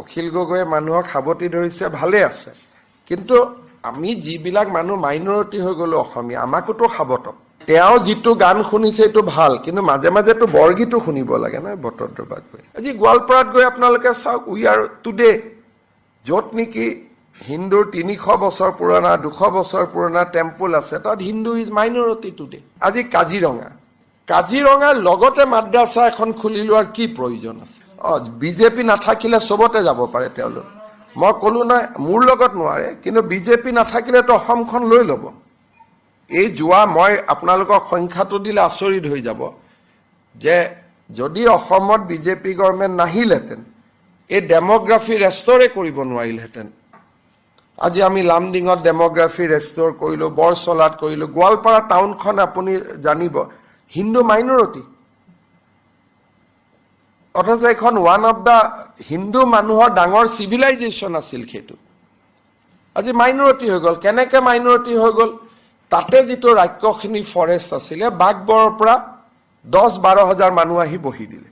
অখিল গগৈয়ে মানুহক সাৱটি ধৰিছে, ভালে আছে। কিন্তু আমি যিবিলাক মানুহ মাইনৰিটি হৈ গ'লো অসমীয়া, আমাকোতো সাৱটক তেওঁ যিটো গান শুনিছে, এইটো ভালো। কিন্তু মাজে মাজেতো বৰগীতো শুনিব লাগে নহয়, বতৰ দৰবাত গৈ আজি গোৱালপাৰাত গৈ আপোনালোকে চাওক উই আৰ টুডে য'ত নেকি হিন্দুৰ তিনিশ বছৰ পুৰণা, দুশ বছৰ পুৰণা টেম্পল আছে। তাত হিন্দু ইজ মাইনৰিটি টুডে আজি কাজিৰঙা। কাজিৰঙাৰ লগতে মাদ্ৰাছা এখন খুলি লোৱাৰ কি প্ৰয়োজন আছে? অঁ বিজেপি নাথাকিলে চবতে যাব পাৰে তেওঁলোক। মই ক'লো নহয় মোৰ লগত নোৱাৰে কিন্তু বিজেপি নাথাকিলেতো অসমখন লৈ ল'ব। এই যোৱা মই আপোনালোকক সংখ্যাটো দিলে আচৰিত হৈ যাব যে যদি অসমত বিজেপি গভৰ্ণমেণ্ট নাহিলহেঁতেন এই ডেম'গ্ৰাফি ৰেষ্টৰে কৰিব নোৱাৰিলহেঁতেন। আজি আমি লামডিঙত ডেম'গ্ৰাফি ৰেষ্টৰ কৰিলোঁ বৰচলাত কৰিলোঁ গোৱালপাৰা টাউনখন আপুনি জানিব হিন্দু মাইনৰিটি। অথচ এইখন ওৱান অফ দ্য হিন্দু মানুহৰ ডাঙৰ চিভিলাইজেশ্যন আছিল সেইটো। আজি মাইনৰিটি হৈ গ'ল। কেনেকৈ মাইনৰিটি হৈ গ'ল? তাতে যিটো ৰাক্ষসিনী ফৰেষ্ট আছিলে বাঘবৰৰ পৰা দহ বাৰ হাজাৰ মানুহ আহি বহি দিলে।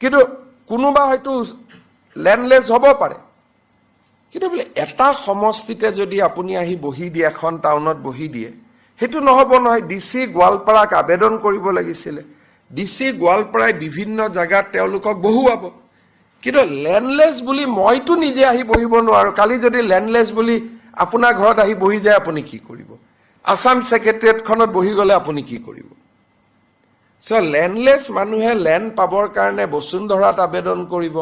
কিন্তু কোনোবা হয়তো লেণ্ডলেছ হ'ব পাৰে। কিন্তু বোলে এটা সমষ্টিতে যদি আপুনি আহি বহি দিয়ে এখন টাউনত বহি দিয়ে সেইটো নহ'ব নহয়। ডি চি গোৱালপাৰাক আবেদন কৰিব লাগিছিলে। ডি চি গোৱালপাৰাই বিভিন্ন জেগাত তেওঁলোকক বহুৱাব। কিন্তু লেণ্ডলেছ বুলি মইতো নিজে আহি বহিব নোৱাৰোঁ। কালি যদি লেণ্ডলেছ বুলি আপোনাৰ ঘৰত আহি বহি যায়, আপুনি কি কৰিব? আছাম ছেক্ৰেটেৰিয়েটখনত বহি গ'লে আপুনি কি কৰিব? চ' লেণ্ডলেছ মানুহে লেণ্ড পাবৰ কাৰণে বসুন্ধৰাত আবেদন কৰিব।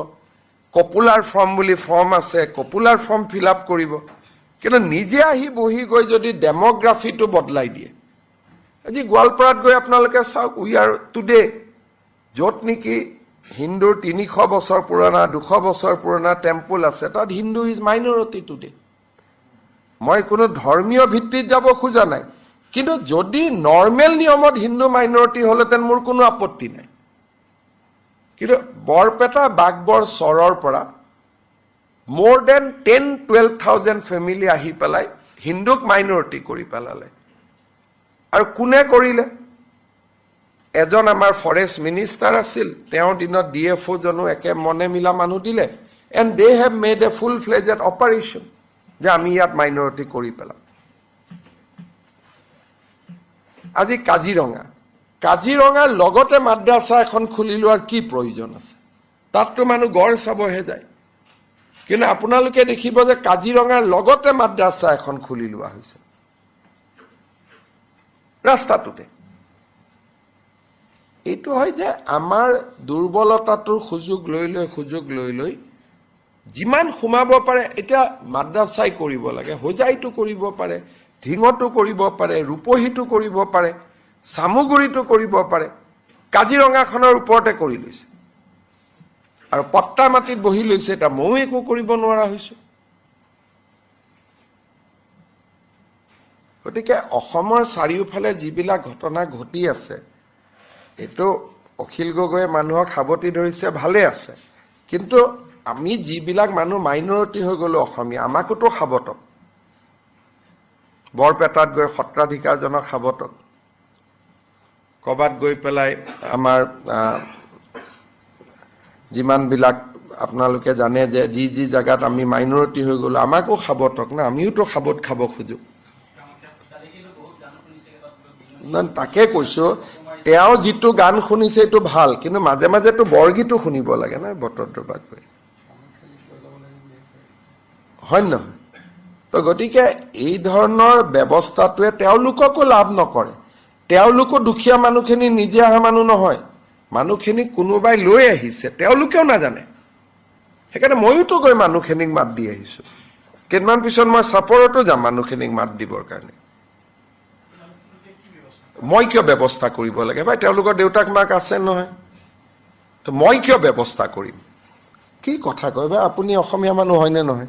কপুলাৰ ফৰ্ম বুলি ফৰ্ম আছে, কপুলাৰ ফৰ্ম ফিল আপ কৰিব। কিন্তু নিজে আহি বহি গৈ যদি ডেম'গ্ৰাফিটো বদলাই দিয়ে আজি গোৱালপাৰাত গৈ আপোনালোকে চাওক উই আৰ টুডে য'ত নেকি হিন্দুৰ তিনিশ বছৰ পুৰণা, দুশ বছৰ পুৰণা টেম্পল আছে। তাত হিন্দু ইজ মাইনৰিটি টুডে মই কোনো ধৰ্মীয় ভিত্তিত যাব খোজা নাই। কিন্তু যদি নৰ্মেল নিয়মত হিন্দু মাইনৰিটি হ'লহেঁতেন মোৰ কোনো আপত্তি নাই। কিন্তু বৰপেটা বাগবৰ চৰৰ পৰা মোৰ then ten twelve thousand family আহি পেলাই হিন্দুক মাইনৰিটি কৰি পেলালে। আৰু কোনে কৰিলে? এজন আমাৰ ফৰেষ্ট মিনিষ্টাৰ আছিল, তেওঁৰ দিনত ডি এফ অ'জনো একে মনে মিলা মানুহ দিলে। And they have made a full fledged operation যে আমি ইয়াত মাইনৰিটি কৰি পেলাম। আজি কাজিৰঙা। কাজিৰঙাৰ লগতে মাদ্ৰাছা এখন খুলি লোৱাৰ কি প্ৰয়োজন আছে? তাততো মানুহ গড় চাবহে যায়। কিন্তু আপোনালোকে দেখিব যে কাজিৰঙাৰ লগতে মাদ্ৰাছা এখন খুলি লোৱা হৈছে। ৰাস্তাটোতে। এইটো হয় যে আমাৰ দুৰ্বলতাটোৰ সুযোগ লৈ লৈ সুযোগ লৈ লৈ যিমান সোমাব পাৰে এতিয়া মাদ্ৰাছাই কৰিব লাগে হোজাইটো কৰিব পাৰে ঢিঙতো কৰিব পাৰে ৰূপহীটো কৰিব পাৰে চামুগুৰিটো কৰিব পাৰে কাজিৰঙাখনৰ ওপৰতে কৰি লৈছে। আৰু পট্টা মাটিত বহি লৈছে এতিয়া ময়ো একো কৰিব নোৱাৰা হৈছোঁ। গতিকে অসমৰ চাৰিওফালে যিবিলাক ঘটনা ঘটি আছে এইটো অখিল গগৈয়ে মানুহক সাৱটি ধৰিছে ভালে আছে। কিন্তু আমি যিবিলাক মানুহ মাইনৰিটি হৈ গ'লো অসমীয়া আমাকোতো সাৱটক। বৰপেটাত গৈ সত্ৰাধিকাৰজনক সাৱটক। ক'ৰবাত গৈ পেলাই আমাৰ যিমানবিলাক আপোনালোকে জানে যে যি যি জেগাত আমি মাইনৰিটি হৈ গ'লো আমাকো সাৱটক না আমিওতো সাৱত খাব খোজোঁ। তাকে কৈছোঁ তেওঁ যিটো গান শুনিছে এইটো ভালো, কিন্তু মাজে মাজেতো বৰগীতো শুনিব লাগে নহয় বতৰ দৰবাত গৈ হয় নে নহয়? তো গতিকে এই ধৰণৰ ব্যৱস্থাটোৱে তেওঁলোককো লাভ নকৰে। তেওঁলোকো দুখীয়া মানুহখিনি নিজে অহা মানুহ নহয়। মানুহখিনিক কোনোবাই লৈ আহিছে, তেওঁলোকেও নাজানে। সেইকাৰণে ময়োতো গৈ মানুহখিনিক মাত দি আহিছোঁ। কেইদিনমান পিছত মই চাপৰতো যাম মানুহখিনিক মাত দিবৰ কাৰণে। মই কিয় ব্যৱস্থা কৰিব লাগে? ভাই তেওঁলোকৰ দেউতাক মাক আছে নহয়। তো মই কিয় ব্যৱস্থা কৰিম? কি কথা কয়? ভাই আপুনি অসমীয়া মানুহ হয়নে নহয়?